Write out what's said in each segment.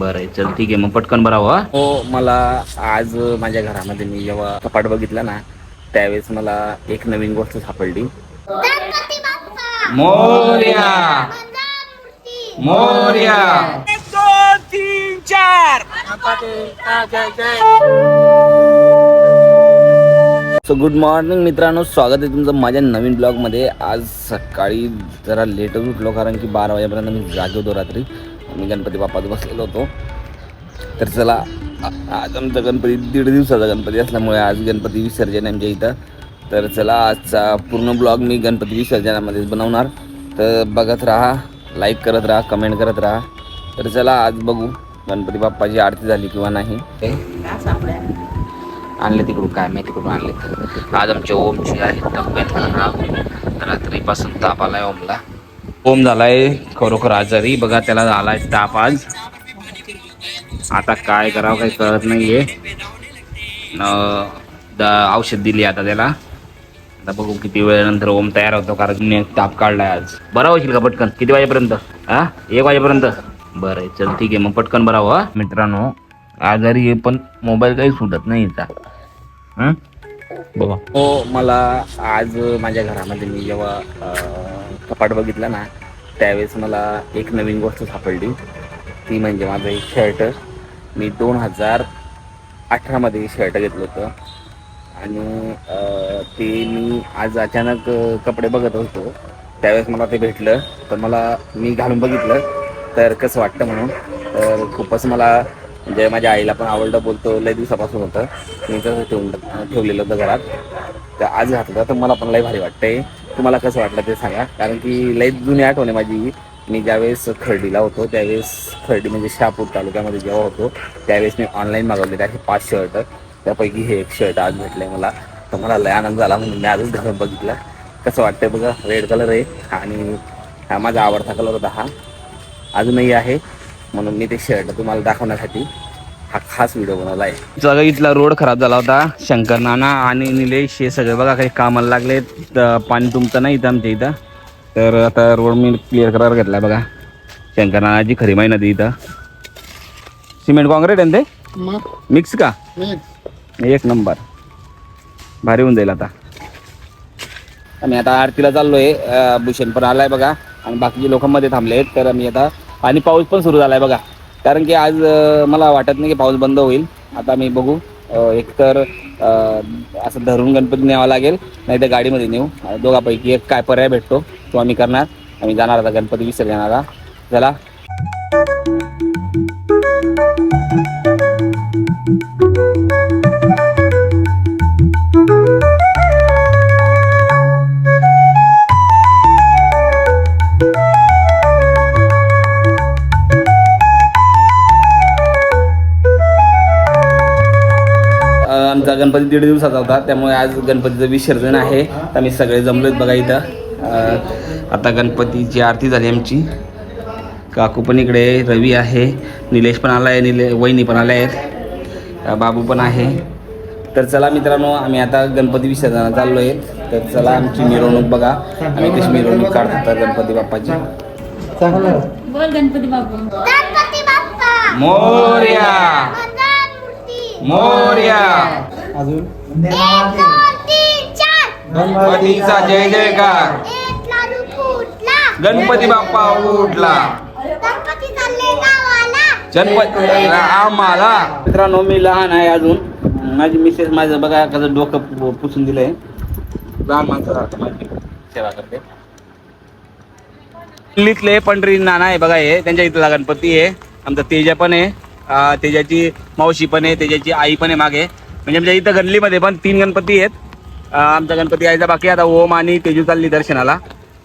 बरं आहे चल ठीक आहे मग पटकन बरावं हो. मला आज माझ्या घरामध्ये मी जेव्हा कपाट बघितलं ना त्यावेळेस मला एक नवीन गोष्ट सापडली. Bappa! Morya! Mangalmurti Morya! So good morning मित्रांनो. स्वागत आहे तुमचं माझ्या नवीन ब्लॉगमध्ये आज सकाळी जरा लेटच उठलो कारण की बारा वाजेपर्यंत मी जागे होतो रात्री. मी गणपती बाप्पात बसलेलो होतो. तर चला आज आमचा गणपती दीड दिवसाचा गणपती असल्यामुळे आज गणपती विसर्जन आमच्या इथं. तर चला आजचा पूर्ण ब्लॉग मी गणपती विसर्जनामध्येच बनवणार. तर बघत राहा लाईक करत राहा कमेंट करत राहा. तर चला आज बघू गणपती बाप्पाची आरती झाली किंवा नाही. आणले तिकडून काय माहिती तिकडून आणले. आज आमच्या ओमची आहे तब्येत खराब. रात्रीपासून ताप आलाय ओमला. ओम झालाय खरोखर आजारी. बघा त्याला झालाय ताप आज. आता काय करावं काही कळत नाहीये. औषध दिली आता त्याला. आता बघू किती वेळानंतर ओम तयार होतो कारण मी ताप काढलाय आज. बरा होईल का पटकन? किती वाजेपर्यंत? हा? एक वाजेपर्यंत? बरं चल ठीक आहे. मग पटकन बरा हो. मित्रांनो आजारी आहे पण मोबाईल काही सुटत नाही याचा बघा. हो मला आज माझ्या घरामध्ये मी जेव्हा कपाट बघितलं ना त्यावेळेस मला एक नवीन गोष्ट सापडली. ती म्हणजे माझं एक शर्ट मी दोन हजार अठरामध्ये शर्ट घेतलं होतं. आणि ते मी आज अचानक कपडे बघत होतो. त्यावेळेस मला ते भेटलं. तर मला मी घालून बघितलं. तर कसं वाटतं म्हणून तर खूपच मला म्हणजे माझ्या आईला पण आवडलं बोलतो. लय दिवसापासून होतं. मी तसं ठेवून ठेवलेलं होतं घरात. तर आज घातलं तर मला पण लय भारी वाटतंय. तुम्हाला कसं वाटलं ते सांगा. कारण की लय जुनी आठवण आहे माझी. मी ज्यावेळेस खर्डीला होतो त्यावेळेस खर्डी म्हणजे शहापूर तालुक्यामध्ये जेव्हा होतो त्यावेळेस मी ऑनलाईन मागवलेले असे पाच शर्ट त्यापैकी हे एक शर्ट आज भेटलंय मला. तर मला लय आनंद झाला म्हणून मी आजच घालून बघितलं. कसं वाटतंय बघा रेड कलर आहे आणि हा माझा आवडता कलर होता हा. अजूनही आहे. म्हणून मी ते शर्ट तुम्हाला दाखवण्यासाठी हा खास व्हिडिओ बनवला आहे. जगा इथला रोड खराब झाला होता शंकर नाना आणि निलेश हे सगळे बघा काही कामाला लागले तर पाणी तुमचं नाही इथं आमच्या इथं. तर आता रोड मी क्लिअर करायला घेतलाय बघा. शंकर नानाची खरी माही नदी इथं. सिमेंट कॉन्क्रीट आहे ना ते? मिक्स का? एक नंबर. भारी होऊन जाईल आता. आम्ही आता आरतीला चाललोय अं, भूषण पण आलाय बघा. आणि बाकीचे लोक मध्ये थांबले आहेत तर आम्ही आता आणि पाऊस पण सुरू झालाय बघा. कारण की आज मला वाटत नाही की पाऊस बंद होईल. आता मी बघू एकतर असं धरून गणपती न्यावा लागेल नाही तर गाडीमध्ये नेऊ. दोघापैकी एक काय पर्याय भेटतो तो आम्ही करणार. आम्ही जाणार आता गणपती विसर्जनाला. चला. आमचा गणपती दीड दिवसाचा होता त्यामुळे आज गणपतीचं विसर्जन आहे. तर आम्ही सगळे जमलोत बघा इथं. आता गणपतीची आरती झाली आमची. काकू पण इकडे रवी आहे निलेश पण आला आहे निले वहिनी पण आल्या आहेत. बाबू पण आहे. तर चला मित्रांनो आम्ही आता गणपती विसर्जनाला चाललो आहे तर चला आमची मिरवणूक बघा. आम्ही कशी मिरवणूक काढतो तर गणपती बाप्पाची. बोल गणपती बाप्पा. मोर्या. मोर्या. गणपतीचा जय जयकार. गणपती बाप्पा उठला. गणपती आम्हाला. मित्रांनो मी लहान आहे अजून. माझी मिसेस माझं बघा कसं डोकं पुसून दिलंय. लहान माणसासारखं माझी. सेवा करते. दिल्लीतले पंढरी नाना आहे बघा हे. त्यांच्या इथला गणपती आहे. आमचा तेजा पण आहे. तेजाची मावशी पण आहे तेजाची आई पण आहे मागे. म्हणजे आमच्या इथं गल्लीमध्ये पण तीन गणपती आहेत. आमचा गणपती यायचा बाकी. आता ओम आणि तेजू चालली दर्शनाला.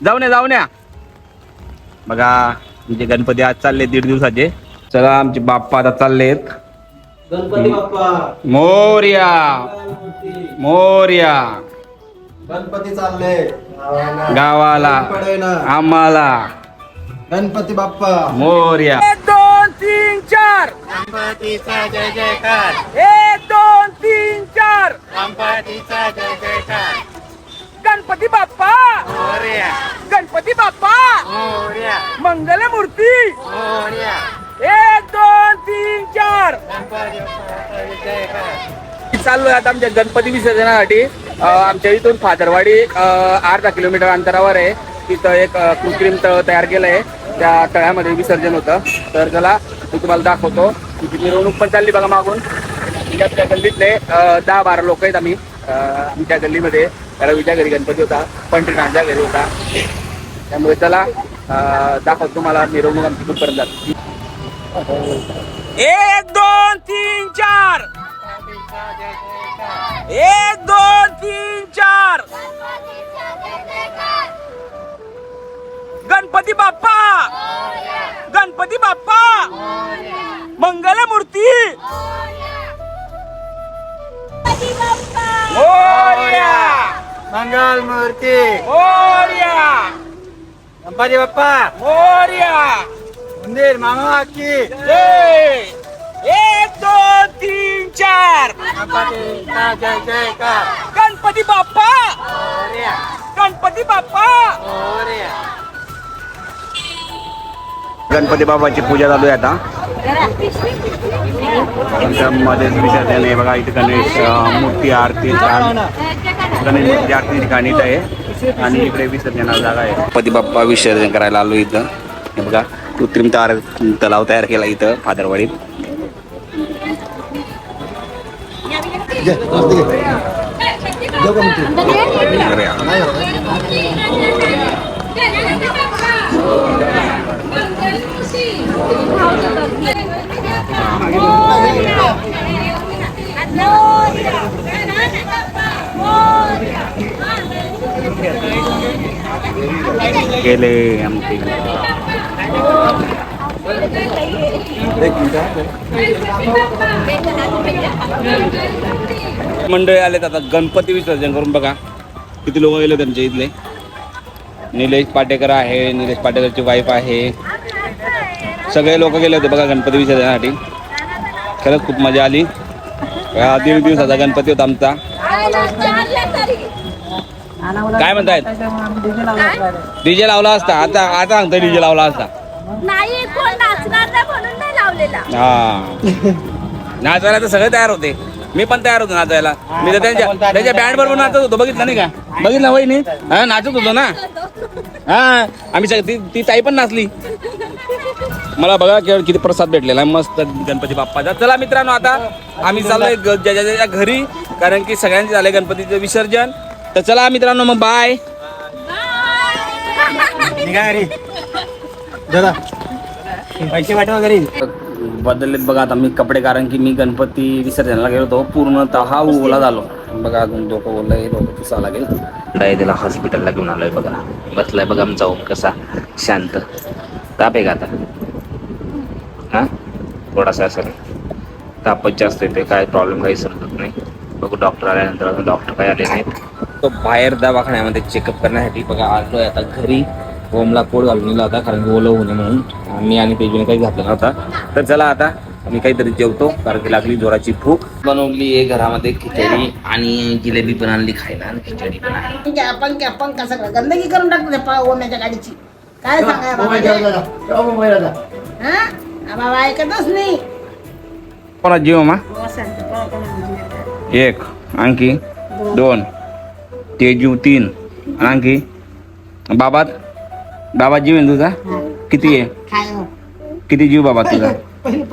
जाऊन या जाऊन या. बघा म्हणजे गणपती आज चालले दीड दिवसाचे. चला आमचे बाप्पा आता चाललेत गणपती बाप्पा. मोर्या. मोर्या. गणपती चालले. गावाला. आम्हाला. गणपती बाप्पा. मोर्या. एक दोन तीन चार. गणपतीचा जय जयकार. एक दोन तीन चार. गणपतीचा जय जयकार. गणपती बाप्पा. गणपती बाप्पा. मंगलमूर्ती. मंगल मूर्ती मोर्या. एक दोन तीन चार. गणपती बाप्पाचा आता आमच्या गणपती विसर्जनासाठी. आमच्या इथून फादरवाडी अर्धा किलोमीटर अंतरावर आहे. तिथं एक कृत्रिम तळ तयार केलं आहे त्या तळ्यामध्ये विसर्जन होतं. तर चला मी तुम्हाला दाखवतो. तिथे मिरवणूक पण चालली बघा मागून. आमच्या गल्लीतले दहा बारा लोक आहेत आम्ही. आमच्या गल्लीमध्ये. रवीच्या घरी गणपती होता. पंढरीनाथच्या घरी होता. त्यामुळे चला दाखवतो तुम्हाला मिरवणूक आमची कुठपर्यंत जाते एक दोन तीन चार. एक दोन तीन चार. गणपती बाप्पा! गणपती बाप्पा! मंगल मूर्ती मोरया! मंगल मूर्ती मोरया! गणपती बाप्पा! मोरया! मंदिर मामा की जय! एक दोन तीन चार! गणपतीचा जय जयकार गणपती बाप्पा! मोरया! गणपती बाप्पा! मोरया! गणपती बाबाची पूजा चालू आहे आता मध्ये विसर्जन आहे बघा इथे गणेश मूर्ती आरती गणेश मूर्ती आरती ठिकाणी इथं आहे आणि इकडे विसर्जनाला जागा आहे गणपती बाप्पा विसर्जन करायला आलो इथं हे बघा कृत्रिम तार तलाव तयार केला इथं फादरवाडीत इकडे गेले आमचे. मंडळी आलेत आता. गणपती विसर्जन करून बघा. किती लोक गेले त्यांच्या इथले? निलेश पाटेकर आहे निलेश पाटेकरची वाईफ आहे. सगळे लोक गेले होते बघा गणपती विसर्जनासाठी. खरंच खूप मजा आली. हा दीड दिवसाचा गणपती होता आमचा. काय म्हणतायत डीजे लावला असता? आता आता सांगतो डीजे लावला असता. नाही कोण नाचणार नाही म्हणून नाही लावलेला. हा. नाचायला तर सगळे तयार होते. मी पण तयार होतो नाचायला. मी तर त्यांच्या त्यांच्या बँड बरोबर नाचत होतो. बघितलं नाही का? बघितलं वहिनी? हा नाचत होतो ना? हा. आम्ही सग- ती ती ताई पण नाचली. मला बघा केवळ किती प्रसाद भेटलेला आहे. मस्त गणपती बाप्पाचा. चला मित्रांनो आता आम्ही चाललोय ग- ज्याच्या ज्याच्या घरी कारण की सगळ्यांचे झाले गणपतीचं विसर्जन. तर चला मित्रांनो मग बाय निघा रे दादा पैसे पाठवा घरी. बदललेत बघा आता मी कपडे कारण की मी गणपती विसर्जनाला गेलो होतो. पूर्णतः ओला झालो. बघा अजून डोकं ओलं आहे डोकं पुसावं लागेल. त्याला हॉस्पिटलला घेऊन आलोय बघा. बसलाय बघा आमचा ओम कसा शांत. ताप आहे का आता? हा? थोडासा असेल तापच जास्त येते काय प्रॉब्लेम काही समजत नाही. बघू डॉक्टर आल्यानंतर अजून डॉक्टर काही आले नाहीत. तो बाहेर दवाखान्यामध्ये चेकअप करण्यासाठी. बघा आलोय आता घरी. ओमला कोड घालून दिला होता कारण ओलं होणे म्हणून. मी आणि तेजूने काही घातलं नव्हता. तर चला आता मी काहीतरी जेवतो कारण की लागली जोराची भूक. बनवली आहे घरामध्ये खिचडी आणि जिलेबी पण आणली खायला आणि खिचडी पण आहे. पंखा सगळं गंदगी करून टाकतो ओम्याच्या गाडीची. काय हा? हा बाबा ऐकतच नाही. कोणा जीव मा. एक आणखी दोन. तेजू तीन. आणि आणखी? बाबात? बाबा जीव आहे तुझा? किती आहे? काय हो. किती जीव बाबा तुझा? पहिली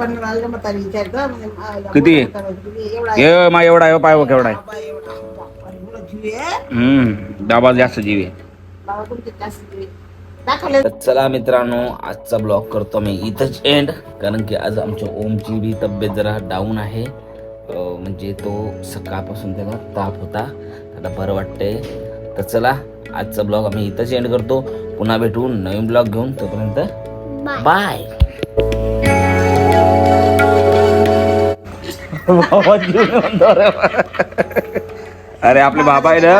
विचारतं म्हणजे आईला किती? आहे? एवढा. ए मा एवढा आहे पाय बघ केवढा आहे. बाबा एवढा जीव आहे. हम्म. बाबा जास्त जीव आहे. बाबा तुमचे जास्त जीव आहे. दाखवले. तर चला मित्रांनो आजचा ब्लॉग करतो मी इथंच एंड कारण की आज आमच्या ओमची बी तब्येत जरा डाऊन आहे. अं, म्हणजे तो सकाळपासून त्याला ताप होता. आता बरं वाटतंय. तर चला आजचा ब्लॉग आम्ही इथंच एंड करतो. पुन्हा भेटू नवीन ब्लॉग घेऊन. तोपर्यंत बाय अरे आपले बाबा आहे ना.